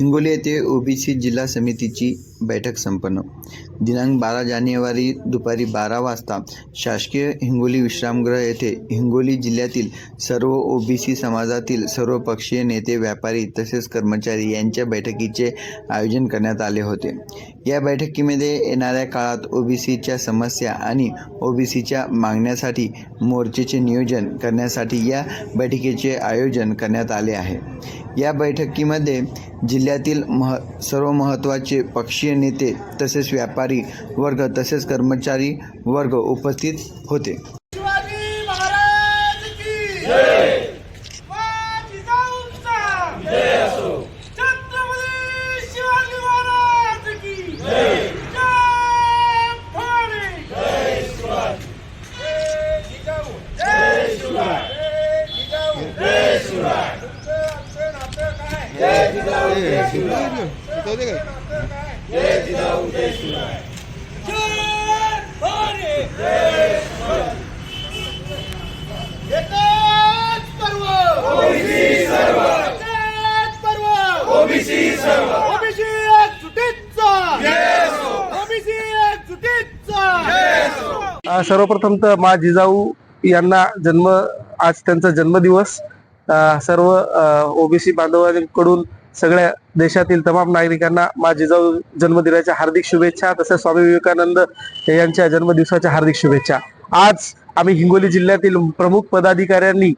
हिंगोली येथे ओबीसी जिल्हा समितीची बैठक संपन्न. दिनांक बारा जानेवारी दुपारी बारा वाजता शासकीय हिंगोली विश्रामगृह येथे हिंगोली जिल्ह्यातील सर्व ओबीसी समाजातील सर्व पक्षीय नेते व्यापारी तसेच कर्मचारी यांच्या बैठकीचे आयोजन करण्यात आले होते. या बैठकीमध्ये येणाऱ्या काळात ओबीसीच्या समस्या आणि ओबीसीच्या मागण्यासाठी मोर्चेचे नियोजन करण्यासाठी या बैठकीचे आयोजन करण्यात आले आहे. या बैठकीमध्ये जिल्ह्यातील मह सर्व महत्त्वाचे पक्षीय नेते तसेच व्यापारी वर्ग तसेच कर्मचारी वर्ग उपस्थित होते शिवाजी महाराज की जय जिजाऊचा जय असो छत्रपती शिवाजी महाराज की जय जय भवानी जय शिवाजी जय जिजाऊ जय शिवाजी जय जिजाऊ जय शिवाजी तुमचं आमचं नातं काय जय जिजाऊ जय शिवाजी जय जिजाऊ जय शिवाजी जय भवानी जय एकच पर्व ओबीसी सर्व एकच पर्व ओबीसी सर्व ओबीसी एक सुटीचा ओबीसी एक सुटीचा अ, सर्वप्रथम तर मा जिजाऊ यांना जन्म आज त्यांचा जन्मदिवस. सर्व ओबीसी बांधवांकडून सगळ्या देशातील तमाम नागरिकांना मा जिजाऊ जन्मदिनाच्या हार्दिक शुभेच्छा तसेच स्वामी विवेकानंद यांच्या जन्मदिवसाच्या हार्दिक शुभेच्छा. आज आम्ही हिंगोली जिल्ह्यातील प्रमुख पदाधिकाऱ्यांनी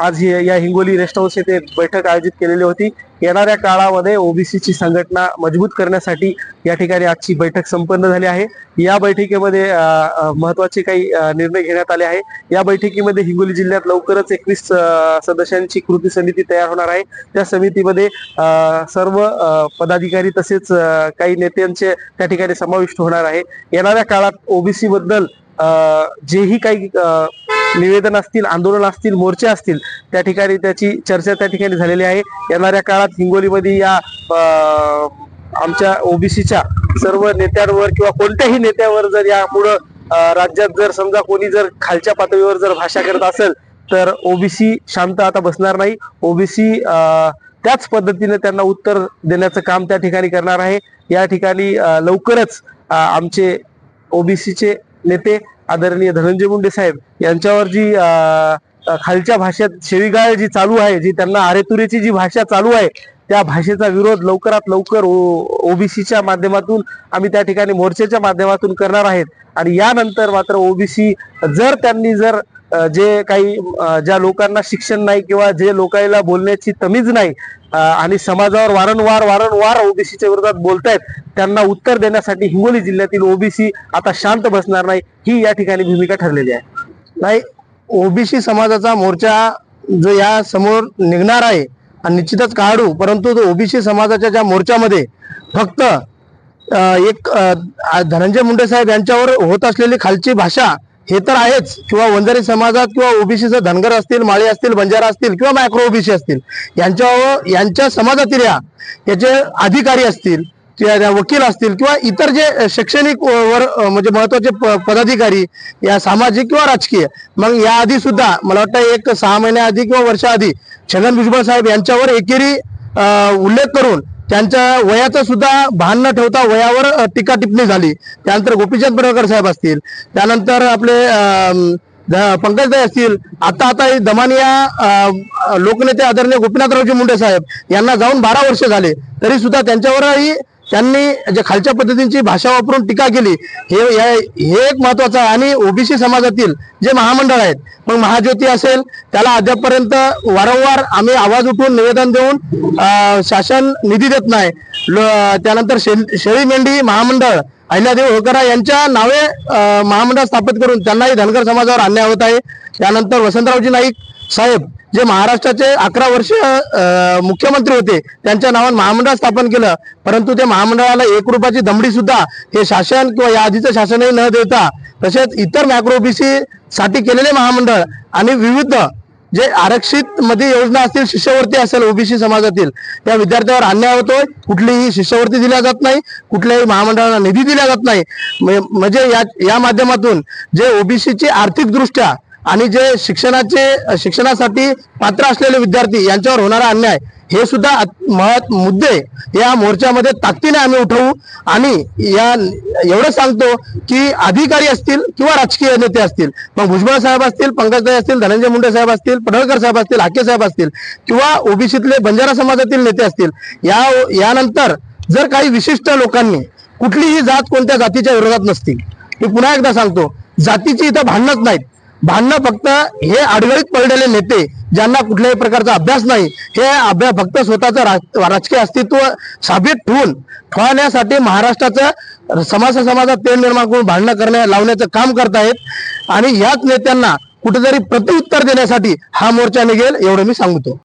आज या हिंगोली रेस्ट हाऊस येथे बैठक आयोजित केलेली होती. येणाऱ्या काळामध्ये ओबीसीची संघटना मजबूत करण्यासाठी या ठिकाणी आजची बैठक संपन्न झाली आहे. या बैठकीमध्ये महत्त्वाचे काही निर्णय घेण्यात आले आहे. या बैठकीमध्ये हिंगोली जिल्ह्यात लवकरच एकवीस सदस्यांची कृती समिती तयार होणार आहे. त्या समितीमध्ये सर्व पदाधिकारी तसेच काही नेत्यांचे त्या ठिकाणी समाविष्ट होणार आहे. येणाऱ्या काळात ओबीसी बद्दल जेही काही निवेदन असतील आंदोलन असतील मोर्चे असतील त्या ठिकाणी त्याची चर्चा त्या ठिकाणी झालेली आहे. येणाऱ्या काळात हिंगोलीमध्ये या आमच्या ओबीसीच्या सर्व नेत्यांवर किंवा कोणत्याही नेत्यावर जर यापुढं राज्यात जर समजा कोणी जर खालच्या पातळीवर जर भाषा करत असेल तर ओबीसी शांत आता बसणार नाही. ओबीसी त्याच पद्धतीने त्यांना उत्तर देण्याचं काम त्या ठिकाणी करणार आहे. या ठिकाणी लवकरच आमचे ओबीसीचे नेते आदरणीय धनंजय मुंडे साहेब यांच्यावर जी खालच्या भाषेत शेवीगाळ जी चालू आहे जी त्यांना आरेतुरेची जी भाषा चालू आहे त्या भाषेचा विरोध लवकरात लवकर ओबीसीच्या माध्यमातून आम्ही त्या ठिकाणी मोर्चेच्या माध्यमातून करणार आहेत. आणि यानंतर मात्र ओबीसी जर त्यांनी जर जे काही ज्या लोकांना शिक्षण नाही किंवा जे लोकांना बोलण्याची तमीज नाही आणि समाजावर वारंवार वारंवार ओबीसीच्या विरोधात बोलतायत त्यांना उत्तर देण्यासाठी हिंगोली जिल्ह्यातील ओबीसी आता शांत बसणार नाही ही या ठिकाणी भूमिका ठरलेली आहे. नाही ओबीसी समाजाचा मोर्चा जो या समोर निघणार आहे आणि निश्चितच काढू परंतु तो ओबीसी समाजाच्या ज्या मोर्चामध्ये फक्त एक धनंजय मुंडे साहेब यांच्यावर होत असलेली खालची भाषा हे तर आहेच. किंवा वंजारी समाजात किंवा ओबीसीचं धनगर असतील माळी असतील बंजारा असतील किंवा मायक्रो ओबीसी असतील यांच्यावर यांच्या समाजातील या याचे अधिकारी असतील किंवा वकील असतील किंवा इतर जे शैक्षणिक वर म्हणजे महत्त्वाचे प- पदाधिकारी या सामाजिक किंवा राजकीय मग याआधी सुद्धा मला वाटतं एक सहा महिन्याआधी किंवा वर्षाआधी छगन भुजबळ साहेब यांच्यावर एकेरी उल्लेख करून त्यांच्या वयाचं सुद्धा भान न ठेवता वयावर टीका टिप्पणी झाली. त्यानंतर गोपीचंद पडळकर साहेब असतील. त्यानंतर आपले अम, पंकजदाई असतील. आता आता दमानिया लोकनेते आदरणीय गोपीनाथरावजी मुंडे साहेब यांना जाऊन बारा वर्ष झाले. तरी सुद्धा त्यांच्यावरही त्यांनी जे खालच्या पद्धतींची भाषा वापरून टीका केली हे या- हे एक महत्वाचं आहे. आणि ओबीसी समाजातील जे महामंडळ आहेत मग महाज्योती असेल त्याला अद्यापपर्यंत वारंवार आम्ही आवाज उठवून निवेदन देऊन शासन निधी देत नाही. त्यानंतर शेळी मेंढी महामंडळ अहिल्यादेव होकरा यांच्या नावे महामंडळ स्थापित करून त्यांनाही धनगर समाजावर अन्याय होत आहे. त्यानंतर वसंतरावजी नाईक साहेब जे महाराष्ट्राचे अकरा वर्ष मुख्यमंत्री होते त्यांच्या नावानं महामंडळ स्थापन केलं. परंतु त्या महामंडळाला एक रुपयाची दमडी सुद्धा हे शासन किंवा या आधीचं शासनही न देता तसेच इतर मॅक्रोबीसी साठी केलेले महामंडळ आणि विविध जे आरक्षित मध्ये योजना असतील शिष्यवृत्ती असेल ओबीसी समाजातील त्या विद्यार्थ्यावर अन्याय होतोय. कुठलीही शिष्यवृत्ती दिल्या जात नाही कुठल्याही महामंडळाला निधी दिला जात नाही. म्हणजे म्हणजे या या माध्यमातून जे ओबीसीची आर्थिकदृष्ट्या आणि जे शिक्षणाचे शिक्षणासाठी पात्र असलेले विद्यार्थी यांच्यावर होणारा अन्याय हे सुद्धा महत् मुद्दे या मोर्चामध्ये ताकदीने आम्ही उठवू. आणि या एवढं सांगतो की अधिकारी असतील किंवा राजकीय नेते असतील मग भुजबळ साहेब असतील पंकजताई असतील धनंजय मुंडे साहेब असतील पडळकर साहेब असतील हाके साहेब असतील किंवा ओबीसीतले बंजारा समाजातील नेते असतील या यानंतर जर काही विशिष्ट लोकांनी कुठलीही जात कोणत्या जातीच्या विरोधात नसतील. मी पुन्हा एकदा सांगतो जातीची इथं भांडणच नाहीत. भांडणं फक्त हे आडगळीत पडलेले नेते ज्यांना कुठल्याही प्रकारचा अभ्यास नाही हे अभ्यास फक्त स्वतःचं राज- राजकीय अस्तित्व साबित ठेवून ठेवण्यासाठी महाराष्ट्राचं समाज समाजात तेल निर्माण करून भांडणं करण्या लावण्याचं काम करतायत आणि याच नेत्यांना कुठेतरी प्रत्युत्तर देण्यासाठी हा मोर्चा निघेल एवढं मी सांगतो.